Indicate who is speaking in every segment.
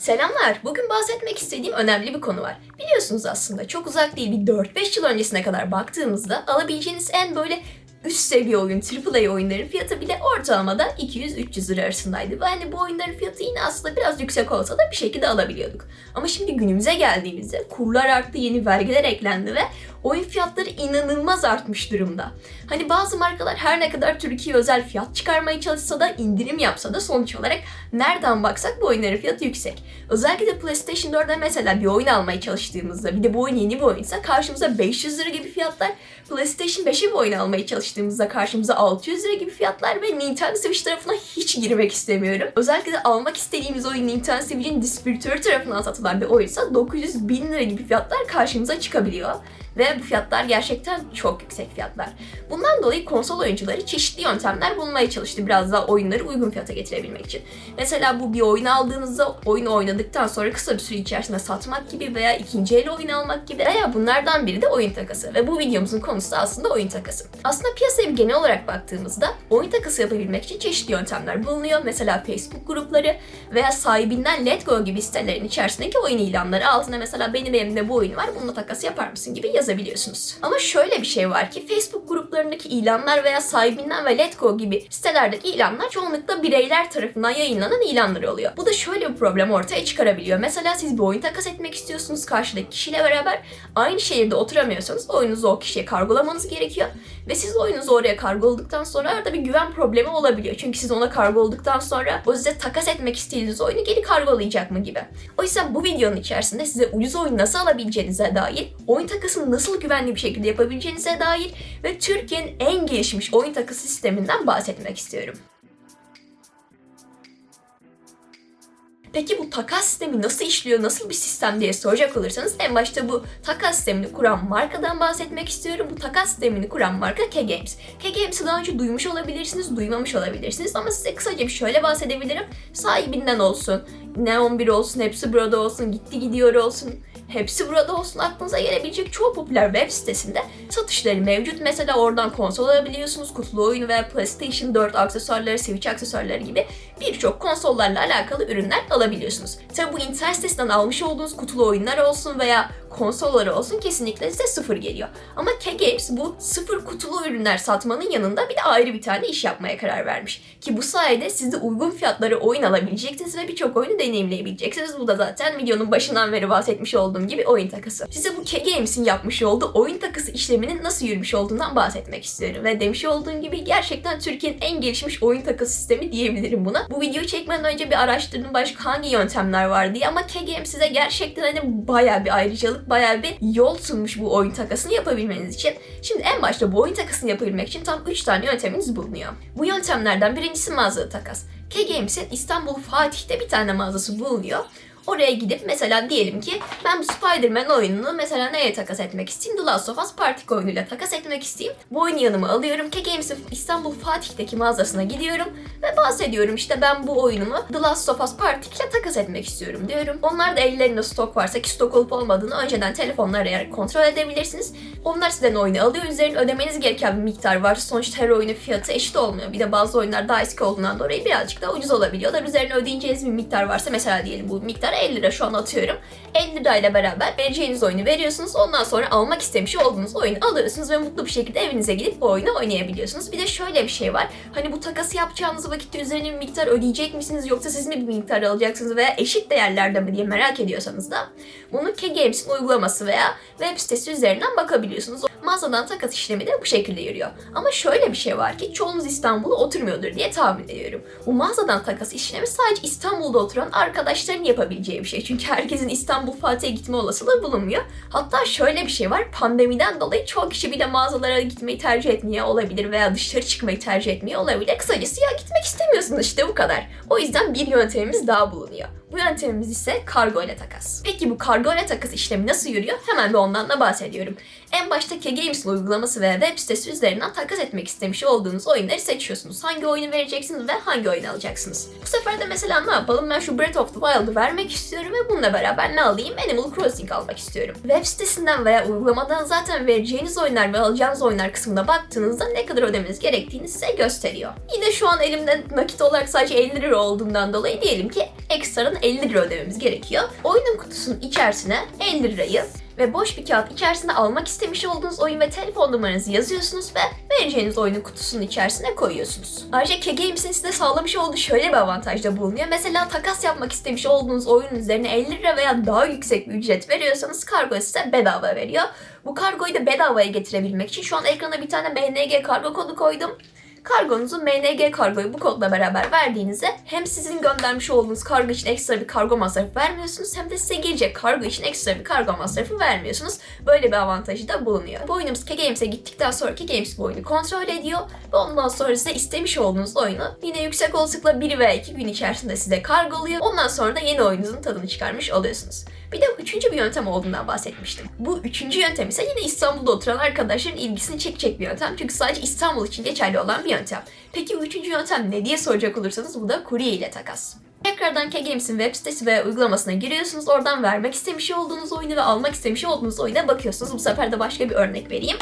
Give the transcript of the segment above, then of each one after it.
Speaker 1: Selamlar. Bugün bahsetmek istediğim önemli bir konu var. Biliyorsunuz aslında çok uzak değil bir 4-5 yıl öncesine kadar baktığımızda alabileceğiniz en böyle üst seviye oyun, AAA oyunların fiyatı bile ortalamada 200-300 lira arasındaydı. Ve hani bu oyunların fiyatı yine aslında biraz yüksek olsa da bir şekilde alabiliyorduk. Ama şimdi günümüze geldiğimizde kurlar arttı, yeni vergiler eklendi ve oyun fiyatları inanılmaz artmış durumda. Hani bazı markalar her ne kadar Türkiye özel fiyat çıkarmaya çalışsa da indirim yapsa da sonuç olarak nereden baksak bu oyunların fiyatı yüksek. Özellikle de PlayStation 4'e mesela bir oyun almaya çalıştığımızda bir de bu oyun yeni bir oyunsa karşımıza 500 lira gibi fiyatlar, PlayStation 5'e bir oyun almaya çalıştığımızda karşımıza 600 lira gibi fiyatlar ve Nintendo Switch tarafına hiç girmek istemiyorum. Özellikle de almak istediğimiz oyun Nintendo Switch'in distribütörü tarafından satılan bir oyunsa 900 bin lira gibi fiyatlar karşımıza çıkabiliyor. Ve bu fiyatlar gerçekten çok yüksek fiyatlar. Bundan dolayı konsol oyuncuları çeşitli yöntemler bulmaya çalıştı biraz daha oyunları uygun fiyata getirebilmek için. Mesela bu bir oyun aldığınızda oyunu oynadıktan sonra kısa bir süre içerisinde satmak gibi veya ikinci el oyun almak gibi veya bunlardan biri de oyun takası. Ve bu videomuzun konusu da aslında oyun takası. Aslında piyasaya genel olarak baktığımızda oyun takası yapabilmek için çeşitli yöntemler bulunuyor. Mesela Facebook grupları veya sahibinden Let Go gibi sitelerin içerisindeki oyun ilanları altına mesela benim elimde bu oyun var bununla takas yapar mısın gibi yazabiliyorsunuz. Ama şöyle bir şey var ki Facebook gruplarındaki ilanlar veya sahibinden ve Let Go gibi sitelerdeki ilanlar çoğunlukla bireyler tarafından yayınlanan ilanlar oluyor. Bu da şöyle bir problem ortaya çıkarabiliyor. Mesela siz bir oyun takas etmek istiyorsunuz karşıdaki kişiyle beraber aynı şehirde oturamıyorsanız oyununuzu o kişiye kargolamanız gerekiyor. Ve siz oyununuzu oraya kargoladıktan sonra arada bir güven problemi olabiliyor. Çünkü siz ona kargoladıktan sonra o size takas etmek istediğiniz oyunu geri kargolayacak mı gibi. O yüzden bu videonun içerisinde size ucuz oyun nasıl alabileceğinize dair, oyun nasıl güvenli bir şekilde yapabileceğinize dair ve Türkiye'nin en gelişmiş oyun takası sisteminden bahsetmek istiyorum. Peki bu takas sistemi nasıl işliyor, nasıl bir sistem diye soracak olursanız en başta bu takas sistemini kuran markadan bahsetmek istiyorum. Bu takas sistemini kuran marka K-Games. K-Games'i daha önce duymuş olabilirsiniz, duymamış olabilirsiniz ama size kısaca bir şöyle bahsedebilirim. Sahibinden olsun, Neon 1 olsun, hepsi burada olsun, gitti gidiyor olsun, hepsi burada olsun aklınıza gelebilecek çoğu popüler web sitesinde satışları mevcut. Mesela oradan konsol alabiliyorsunuz, kutulu oyun veya PlayStation 4 aksesuarları, Switch aksesuarları gibi birçok konsollarla alakalı ürünler alabiliyorsunuz. Tabi bu internet sitesinden almış olduğunuz kutulu oyunlar olsun veya konsolları olsun kesinlikle size sıfır geliyor. Ama K-Games bu sıfır kutulu ürünler satmanın yanında bir de ayrı bir tane iş yapmaya karar vermiş. Ki bu sayede siz de uygun fiyatlara oyun alabileceksiniz ve birçok oyunu deneyimleyebileceksiniz. Bu da zaten videonun başından beri bahsetmiş olduğum gibi oyun takası. Size bu K-Games'in yapmış olduğu oyun takası işleminin nasıl yürümüş olduğundan bahsetmek istiyorum. Ve demiş olduğum gibi gerçekten Türkiye'nin en gelişmiş oyun takası sistemi diyebilirim buna. Bu videoyu çekmeden önce bir araştırdım başka hangi yöntemler var diye ama K-Games size gerçekten hani bayağı bir ayrıcalık bayağı bir yol sunmuş bu oyun takasını yapabilmeniz için. Şimdi en başta bu oyun takasını yapabilmek için tam 3 tane yönteminiz bulunuyor. Bu yöntemlerden birincisi mağazalı takas. K-Games'in İstanbul Fatih'te bir tane mağazası bulunuyor. Oraya gidip mesela diyelim ki ben bu Spider-Man oyununu mesela neye takas etmek isteyeyim? The Last of Us Party oyunuyla takas etmek isteyeyim. Bu oyunu yanıma alıyorum. K-Games'in İstanbul Fatih'teki mağazasına gidiyorum ve bahsediyorum işte ben bu oyunumu The Last of Us Party ile takas etmek istiyorum diyorum. Onlar da ellerinde stok varsa ki stok olup olmadığını önceden telefonla arayarak kontrol edebilirsiniz. Onlar sizden oyunu alıyor. Üzerine ödemeniz gereken bir miktar var. Sonuçta her oyunun fiyatı eşit olmuyor. Bir de bazı oyunlar daha eski olduğundan dolayı birazcık daha ucuz olabiliyorlar. Üzerine ödeyeceğiniz bir miktar varsa mesela diyelim bu miktar 50 lira şu an atıyorum. 50 lirayla beraber vereceğiniz oyunu veriyorsunuz. Ondan sonra almak istemiş olduğunuz oyunu alıyorsunuz ve mutlu bir şekilde evinize gidip bu oyunu oynayabiliyorsunuz. Bir de şöyle bir şey var. Hani bu takası yapacağınız vakitte üzerine bir miktar ödeyecek misiniz yoksa siz mi bir miktar alacaksınız veya eşit değerlerde mi diye merak ediyorsanız da bunu K-Games'in uygulaması veya web sitesi üzerinden bakabiliyorsunuz. Mağazadan takas işlemi de bu şekilde yürüyor. Ama şöyle bir şey var ki çoğunuz İstanbul'a oturmuyordur diye tahmin ediyorum. Bu mağazadan takas işlemi sadece İstanbul'da oturan arkadaşların yapabileceği bir şey. Çünkü herkesin İstanbul Fatih'e gitme olasılığı bulunmuyor. Hatta şöyle bir şey var. Pandemiden dolayı çoğu kişi bile mağazalara gitmeyi tercih etmiyor olabilir veya dışarı çıkmayı tercih etmiyor olabilir. Kısacası ya gitmek istemiyorsunuz işte bu kadar. O yüzden bir yöntemimiz daha bulunuyor. Bu yöntemimiz ise kargo ile takas. Peki bu kargo ile takas işlemi nasıl yürüyor? Hemen bir ondan da bahsediyorum. En başta K-Games'in uygulaması veya web sitesi üzerinden takas etmek istemiş olduğunuz oyunları seçiyorsunuz. Hangi oyunu vereceksiniz ve hangi oyunu alacaksınız. Bu sefer de mesela ne yapalım? Ben şu Breath of the Wild'ı vermek istiyorum ve bununla beraber ne alayım? Animal Crossing almak istiyorum. Web sitesinden veya uygulamadan zaten vereceğiniz oyunlar ve alacağınız oyunlar kısmına baktığınızda ne kadar ödemeniz gerektiğini size gösteriyor. Yine şu an elimde nakit olarak sadece 50 lira olduğundan dolayı diyelim ki ekstradan 50 lira ödememiz gerekiyor. Oyunun kutusunun içerisine 50 lirayı ve boş bir kağıt içerisinde almak istemiş olduğunuz oyun ve telefon numaranızı yazıyorsunuz ve vereceğiniz oyunun kutusunun içerisine koyuyorsunuz. Ayrıca K-Games'in size sağlamış olduğu şöyle bir avantaj da bulunuyor. Mesela takas yapmak istemiş olduğunuz oyunun üzerine 50 lira veya daha yüksek bir ücret veriyorsanız kargo size bedava veriyor. Bu kargoyu da bedavaya getirebilmek için şu an ekrana bir tane MNG kargo kodu koydum. Kargonuzu MNG kargoyu bu kodla beraber verdiğinizde hem sizin göndermiş olduğunuz kargo için ekstra bir kargo masrafı vermiyorsunuz hem de size gelecek kargo için ekstra bir kargo masrafı vermiyorsunuz. Böyle bir avantajı da bulunuyor. Bu oyunumuz K-Games'e gittikten sonra K-Games bu oyunu kontrol ediyor ve ondan sonra size istemiş olduğunuz oyunu yine yüksek olasılıkla 1 veya 2 gün içerisinde size kargoluyor. Ondan sonra da yeni oyununuzun tadını çıkarmış oluyorsunuz. Bir de üçüncü bir yöntem olduğundan bahsetmiştim. Bu üçüncü yöntem ise yine İstanbul'da oturan arkadaşların ilgisini çekecek bir yöntem. Çünkü sadece İstanbul için geçerli olan bir yöntem. Peki bu üçüncü yöntem ne diye soracak olursanız bu da kurye ile takas. Tekrardan K-Games'in web sitesi ve uygulamasına giriyorsunuz. Oradan vermek istemiş olduğunuz oyunu ve almak istemiş olduğunuz oyuna bakıyorsunuz. Bu sefer de başka bir örnek vereyim.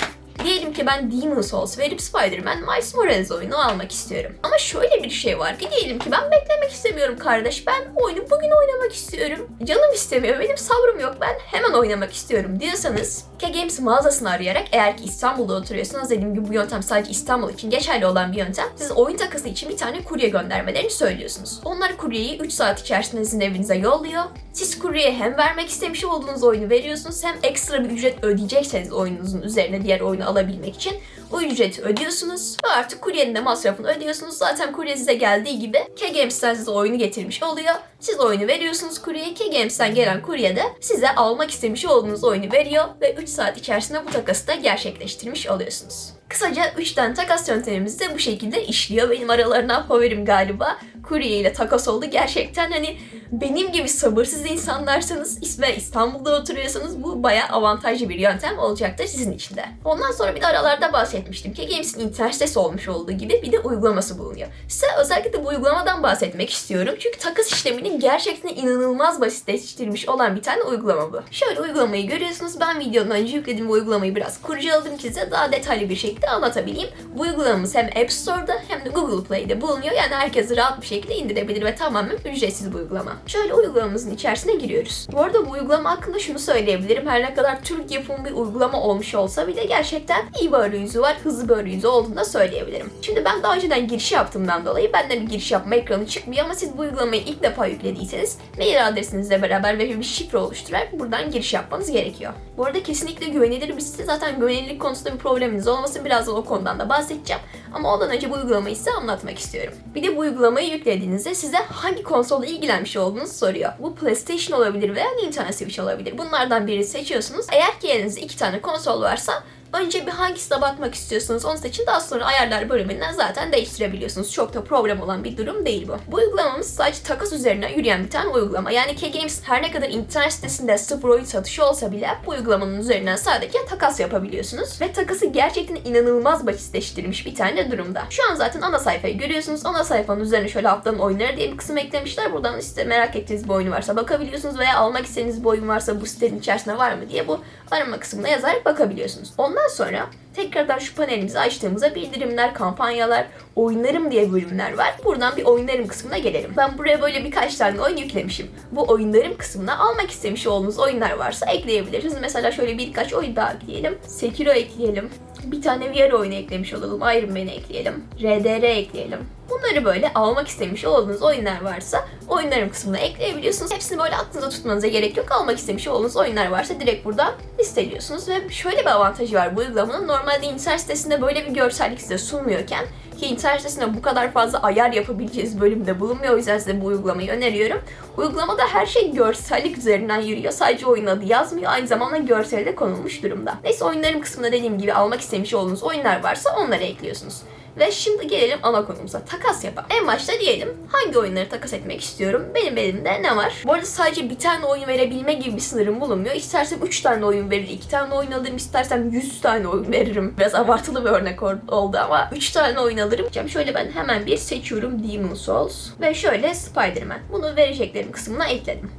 Speaker 1: Diyelim ki ben Demon Souls verip Spider-Man Miles Morales oyunu almak istiyorum. Ama şöyle bir şey var ki diyelim ki ben beklemek istemiyorum kardeş. Ben oyunu bugün oynamak istiyorum. Canım istemiyor, benim sabrım yok. Ben hemen oynamak istiyorum diyorsanız K-Games mağazasını arayarak eğer ki İstanbul'da oturuyorsanız dediğim gibi bu yöntem sadece İstanbul için geçerli olan bir yöntem. Siz oyun takası için bir tane kurye göndermelerini söylüyorsunuz. Onlar kuryeyi 3 saat içerisinde sizin evinize yolluyor. Siz kuryeye hem vermek istemiş olduğunuz oyunu veriyorsunuz hem ekstra bir ücret ödeyecekseniz oyununuzun üzerine diğer oyunu alabilmek için o ücreti ödüyorsunuz ve artık kuryenin de masrafını ödüyorsunuz. Zaten kurye size geldiği gibi K-Games'ten size oyunu getirmiş oluyor. Siz oyunu veriyorsunuz kuryeye. K-Games'ten gelen kurye de size almak istemiş olduğunuz oyunu veriyor ve 3 saat içerisinde bu takası da gerçekleştirmiş oluyorsunuz. Kısaca 3 tane takas yöntemimiz de bu şekilde işliyor. Benim aralarından favorim galiba kurye ile takas oldu. Gerçekten hani benim gibi sabırsız insanlarsanız ve İstanbul'da oturuyorsanız bu bayağı avantajlı bir yöntem olacaktır sizin için de. Ondan sonra bir de aralarda bahsetmiştim ki Games'in internet olmuş olduğu gibi bir de uygulaması bulunuyor. Size özellikle bu uygulamadan bahsetmek istiyorum. Çünkü takas işlemini gerçekten inanılmaz basitleştirmiş olan bir tane uygulama bu. Şöyle uygulamayı görüyorsunuz. Ben videonun önce yüklediğim bu uygulamayı biraz kurcaladım ki size daha detaylı bir şekilde anlatabileyim. Bu uygulamamız hem App Store'da hem de Google Play'de bulunuyor. Yani herkes rahat bir şekilde indirebilir ve tamamen ücretsiz bu uygulama. Şöyle uygulamamızın içerisine giriyoruz. Bu arada bu uygulama hakkında şunu söyleyebilirim. Her ne kadar Türk yapımı bir uygulama olmuş olsa bile gerçekten iyi bir arayüzü var, hızlı bir arayüzü olduğunu da söyleyebilirim. Şimdi ben daha önceden giriş yaptığımdan dolayı benden bir giriş yapma ekranı çıkmıyor ama siz bu uygulamayı ilk defa yüklediyseniz mail adresinizle beraber ve bir şifre oluşturarak buradan giriş yapmanız gerekiyor. Bu arada kesinlikle güvenilir bir site. Zaten güvenilirlik konusunda bir probleminiz olmasın. Birazdan o konudan da bahsedeceğim. Ama ondan önce bu uygulamayı size anlatmak istiyorum. Bir de bu uygulamayı yüklediğinizde size hangi konsolla ilgilenmiş olduğunuzu soruyor. Bu PlayStation olabilir veya Nintendo Switch olabilir. Bunlardan birini seçiyorsunuz. Eğer ki elinizde iki tane konsol varsa Önce bir hangisine bakmak istiyorsanız onu seçin. Daha sonra ayarlar bölümünden zaten değiştirebiliyorsunuz. Çok da problem olan bir durum değil bu. Bu uygulamamız sadece takas üzerinden yürüyen bir tane uygulama. Yani K-Games her ne kadar internet sitesinde sıfır oyun satışı olsa bile bu uygulamanın üzerinden sadece takas yapabiliyorsunuz. Ve takası gerçekten inanılmaz basitleştirilmiş bir tane durumda. Şu an zaten ana sayfayı görüyorsunuz. Ana sayfanın üzerine şöyle haftanın oyunları diye bir kısım eklemişler. Buradan işte merak ettiğiniz bir oyunu varsa bakabiliyorsunuz veya almak istediğiniz bir oyun varsa bu sitenin içerisinde var mı diye bu arama kısmına yazarak bakabiliyorsunuz. Ondan sonra tekrardan şu panelimizi açtığımızda bildirimler, kampanyalar, oyunlarım diye bölümler var. Buradan bir oyunlarım kısmına gelelim. Ben buraya böyle birkaç tane oyun yüklemişim. Bu oyunlarım kısmına almak istemiş olduğunuz oyunlar varsa ekleyebilirsiniz. Mesela şöyle birkaç oyun daha ekleyelim. Sekiro ekleyelim. Bir tane VR oyunu eklemiş olalım. Iron Man'i ekleyelim. RDR ekleyelim. Bunları böyle almak istemiş olduğunuz oyunlar varsa oyunlarım kısmına ekleyebiliyorsunuz. Hepsini böyle aklınızda tutmanıza gerek yok. Almak istemiş olduğunuz oyunlar varsa direkt buradan listeliyorsunuz. Ve şöyle bir avantajı var bu uygulamanın. Normalde internet sitesinde böyle bir görsellik size sunmuyorken ki internet sitesinde bu kadar fazla ayar yapabileceğiniz bölümde bulunmuyor. O yüzden size bu uygulamayı öneriyorum. Uygulamada her şey görsellik üzerinden yürüyor. Sadece oyun adı yazmıyor. Aynı zamanda görseli de konulmuş durumda. Neyse oyunlarım kısmında dediğim gibi almak istemiş olduğunuz oyunlar varsa onları ekliyorsunuz. Ve şimdi gelelim ana konumuza. Takas yapalım. En başta diyelim hangi oyunları takas etmek istiyorum. Benim elimde ne var? Bu arada sadece bir tane oyun verebilme gibi bir sınırım bulunmuyor. İstersem 3 tane oyun verir, 2 tane oyun alırım. istersem 100 tane oyun veririm. Biraz abartılı bir örnek oldu ama 3 tane oyun alırım. Şöyle ben hemen bir seçiyorum Demon Souls. Ve şöyle Spider-Man. Bunu vereceklerim kısmına ekledim.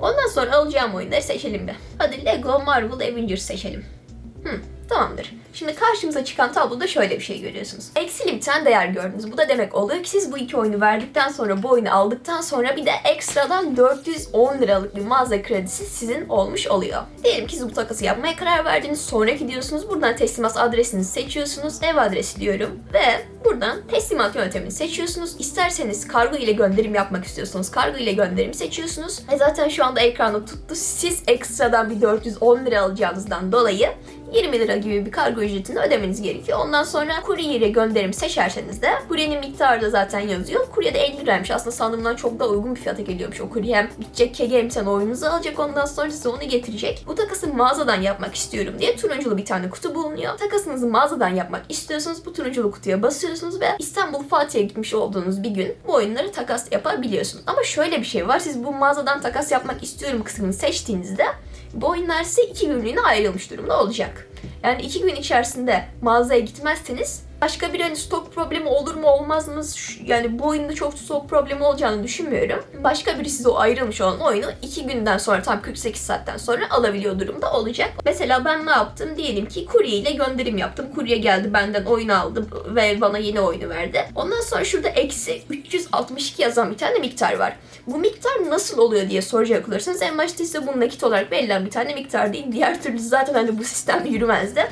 Speaker 1: Ondan sonra alacağım oyunları seçelim bir. Hadi Lego Marvel Avengers seçelim. Hmm, tamamdır. Şimdi karşımıza çıkan tabloda şöyle bir şey görüyorsunuz. Eksili bir tane değer gördünüz. Bu da demek oluyor ki siz bu iki oyunu verdikten sonra bu oyunu aldıktan sonra bir de ekstradan 410 liralık bir mağaza kredisi sizin olmuş oluyor. Diyelim ki siz bu takası yapmaya karar verdiniz. Sonraki diyorsunuz buradan teslimat adresinizi seçiyorsunuz. Ev adresi diyorum ve buradan teslimat yöntemini seçiyorsunuz. İsterseniz kargo ile gönderim yapmak istiyorsanız kargo ile gönderim seçiyorsunuz. Ve zaten şu anda ekranda tuttu. Siz ekstradan bir 410 lira alacağınızdan dolayı 20 lira gibi bir kargo ücretini ödemeniz gerekiyor. Ondan sonra kurye ile gönderim seçerseniz de kuryenin miktarı da zaten yazıyor. Kurye de 50 liraymış. Aslında sandığımdan çok daha uygun bir fiyata geliyormuş. O kurye hem gidecek KGM sen oyununuzu alacak ondan sonra size onu getirecek. Bu takası mağazadan yapmak istiyorum diye turunculu bir tane kutu bulunuyor. Takasınızı mağazadan yapmak istiyorsanız bu turunculu kutuya basıyorsunuz ve İstanbul Fatih'e gitmiş olduğunuz bir gün bu oyunları takas yapabiliyorsunuz. Ama şöyle bir şey var. Siz bu mağazadan takas yapmak istiyorum kısmını seçtiğinizde bu oyunlar size iki günlüğüne ayrılmış durumda olacak. Yani iki gün içerisinde mağazaya gitmezseniz başka bir hani stok problemi olur mu olmaz mı? Yani bu oyunda çok stok problemi olacağını düşünmüyorum. Başka biri size o ayrılmış olan oyunu iki günden sonra tam 48 saatten sonra alabiliyor durumda olacak. Mesela ben ne yaptım? Diyelim ki kurye ile gönderim yaptım. Kurye geldi benden oyunu aldı ve bana yeni oyunu verdi. Ondan sonra şurada eksi 362 yazan bir tane miktar var. Bu miktar nasıl oluyor diye soracak olursanız en başta ise bu nakit olarak verilen bir tane miktar değil. Diğer türlü zaten hani bu sistem yürümezdi.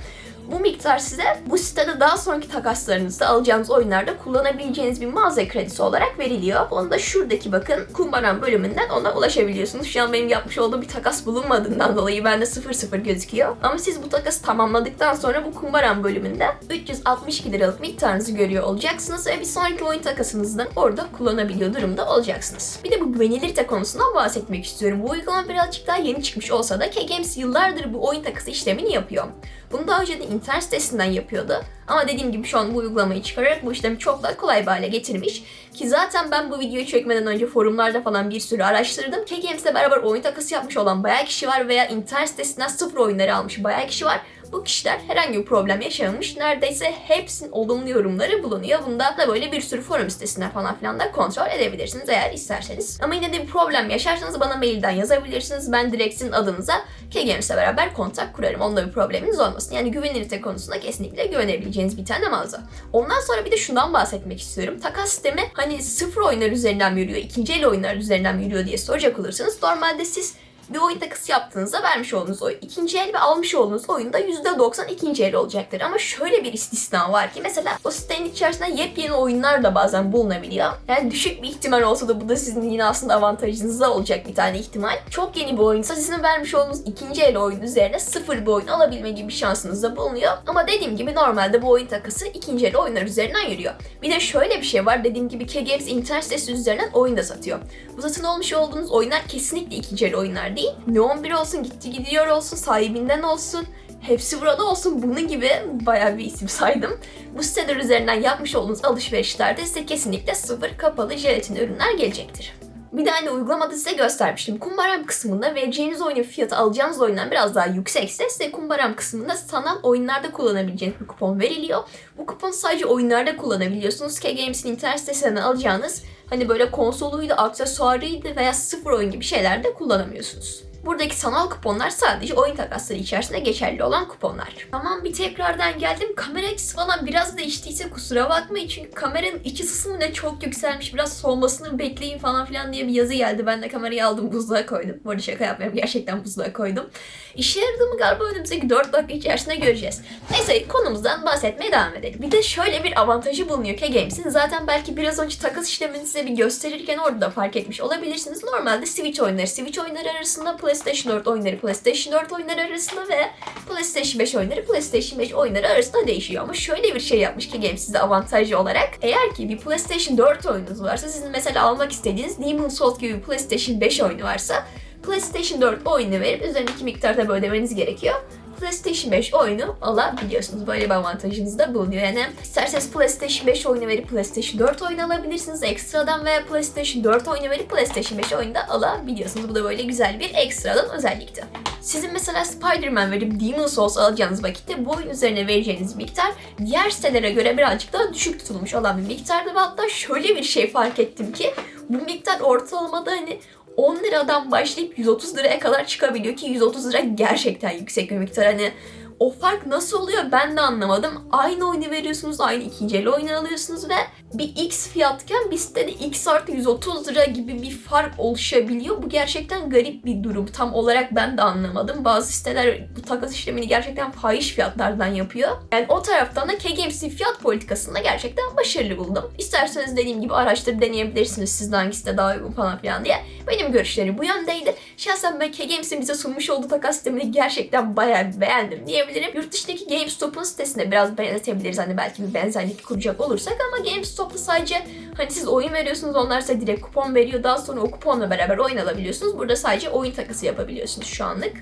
Speaker 1: Bu miktar size bu sitede daha sonraki takaslarınızda alacağınız oyunlarda kullanabileceğiniz bir mağaza kredisi olarak veriliyor. Onu da şuradaki bakın kumbaran bölümünden ona ulaşabiliyorsunuz. Şu an benim yapmış olduğum bir takas bulunmadığından dolayı bende 00 gözüküyor. Ama siz bu takası tamamladıktan sonra bu kumbaran bölümünde 362 liralık miktarınızı görüyor olacaksınız ve bir sonraki oyun takasınızda orada kullanabiliyor durumda olacaksınız. Bir de bu güvenilirte konusundan bahsetmek istiyorum. Bu uygulama birazcık daha yeni çıkmış olsa da K-Games yıllardır bu oyun takası işlemini yapıyor. Bunu daha önce de internet sitesinden yapıyordu. Ama dediğim gibi şu an bu uygulamayı çıkararak bu işlemi çok daha kolay bir hale getirmiş. Ki zaten ben bu videoyu çekmeden önce forumlarda falan bir sürü araştırdım. K-Games'le beraber oyun takası yapmış olan bayağı kişi var veya internet sitesinden sıfır oyunları almış bayağı kişi var. Bu kişiler herhangi bir problem yaşamamış. Neredeyse hepsinin olumlu yorumları bulunuyor. Bunda da böyle bir sürü forum sitesinden falan filan da kontrol edebilirsiniz eğer isterseniz. Ama yine de bir problem yaşarsanız bana mailden yazabilirsiniz. Ben direkt sizin adınıza K-Games'le beraber kontak kurarım. Onda bir probleminiz olmasın. Yani güvenilirlik konusunda kesinlikle güvenebileceğiniz bir tane mağaza. Ondan sonra bir de şundan bahsetmek istiyorum. Takas sistemi hani sıfır oyunlar üzerinden mi yürüyor, ikinci el oyunlar üzerinden mi yürüyor diye soracak olursanız normalde siz bir oyun takısı yaptığınızda vermiş olduğunuz o ikinci el ve almış olduğunuz oyunda %90 ikinci el olacaktır. Ama şöyle bir istisna var ki mesela o sitenin içerisinde yepyeni oyunlar da bazen bulunabiliyor. Yani düşük bir ihtimal olsa da bu da sizin yine aslında avantajınıza olacak bir tane ihtimal. Çok yeni bir oyunsa sizin vermiş olduğunuz ikinci el oyun üzerine sıfır bir oyun alabilme gibi bir şansınız da bulunuyor. Ama dediğim gibi normalde bu oyun takısı ikinci el oyunlar üzerinden yürüyor. Bir de şöyle bir şey var dediğim gibi K-Games internet sitesi üzerinden oyun da satıyor. Bu satın olmuş olduğunuz oyunlar kesinlikle ikinci el oyunlar değil. Neon 1 olsun, gitti gidiyor olsun, sahibinden olsun, hepsi burada olsun bunun gibi bayağı bir isim saydım. Bu siteler üzerinden yapmış olduğunuz alışverişlerde size kesinlikle sıfır kapalı jelatin ürünler gelecektir. Bir de hani uygulamada size göstermiştim. Kumbaram kısmında vereceğiniz oyunun fiyatı alacağınız oyundan biraz daha yüksekse size kumbaram kısmında sanal oyunlarda kullanabileceğiniz bir kupon veriliyor. Bu kupon sadece oyunlarda kullanabiliyorsunuz. K-Games'in internet sitesinden alacağınız hani böyle konsoluydu, aksesuarıydı veya sıfır oyun gibi şeyler de kullanamıyorsunuz. Buradaki sanal kuponlar sadece oyun takasları içerisinde geçerli olan kuponlar. Tamam bir tekrardan geldim. Kamera açısı falan biraz değiştiyse kusura bakmayın. Çünkü kameranın iç ısısı mı ne çok yükselmiş. Biraz soğumasını bekleyin falan filan diye bir yazı geldi. Ben de kamerayı aldım buzluğa koydum. Bu arada şaka yapmıyorum. Gerçekten buzluğa koydum. İşe yaradı galiba önümüzdeki 4 dakika içerisinde göreceğiz. Neyse konumuzdan bahsetmeye devam edelim. Bir de şöyle bir avantajı bulunuyor ki Games'in. Zaten belki biraz önce takas işlemini size bir gösterirken orada da fark etmiş olabilirsiniz. Normalde Switch oyunları, Switch oyunları arasında PlayStation 4 oyunları, PlayStation 4 oyunları arasında ve PlayStation 5 oyunları, PlayStation 5 oyunları arasında değişiyor. Ama şöyle bir şey yapmış ki Games size avantajı olarak. Eğer ki bir PlayStation 4 oyununuz varsa, sizin mesela almak istediğiniz Demon's Souls gibi bir PlayStation 5 oyunu varsa PlayStation 4 oyunu verip üzerindeki miktarda ödemeniz gerekiyor. PlayStation 5 oyunu alabiliyorsunuz. Böyle bir avantajınız da bulunuyor. Yani isterseniz PlayStation 5 oyunu verip PlayStation 4 oyunu alabilirsiniz ekstradan veya PlayStation 4 oyunu verip PlayStation 5 oyunu da alabiliyorsunuz. Bu da böyle güzel bir ekstradan özellikti. Sizin mesela Spider-Man verip Demon's Souls alacağınız vakitte bu oyun üzerine vereceğiniz miktar diğer sitelere göre birazcık daha düşük tutulmuş olan bir miktardı ve hatta şöyle bir şey fark ettim ki bu miktar ortalamada hani 10 liradan başlayıp 130 liraya kadar çıkabiliyor ki 130 lira gerçekten yüksek bir miktar. Hani o fark nasıl oluyor ben de anlamadım. Aynı oyunu veriyorsunuz, aynı ikinci el oyunu alıyorsunuz ve bir X fiyatken bir sitede X artı 130 lira gibi bir fark oluşabiliyor. Bu gerçekten garip bir durum. Tam olarak ben de anlamadım. Bazı siteler bu takas işlemini gerçekten fahiş fiyatlardan yapıyor. Yani o taraftan da K-Games'in fiyat politikasında gerçekten başarılı buldum. İsterseniz dediğim gibi araştırıp deneyebilirsiniz sizin hangi site daha uygun falan filan diye. Benim görüşlerim bu yöndeydi. Şahsen ben K-Games'in bize sunmuş olduğu takas sistemini gerçekten bayağı beğendim diyebilirim. Yurt dışındaki GameStop'un sitesine biraz benzetebiliriz. Hani belki bir benzerlik kuracak olursak ama GameStop'ta sadece hani siz oyun veriyorsunuz onlar size direkt kupon veriyor. Daha sonra o kuponla beraber oyun alabiliyorsunuz. Burada sadece oyun takası yapabiliyorsunuz şu anlık.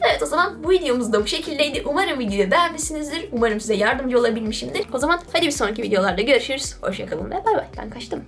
Speaker 1: Evet o zaman bu videomuz da bu şekildeydi. Umarım videoyu beğenmişsinizdir. Umarım size yardımcı olabilmişimdir. O zaman hadi bir sonraki videolarda görüşürüz. Hoşçakalın ve bay bay. Ben kaçtım.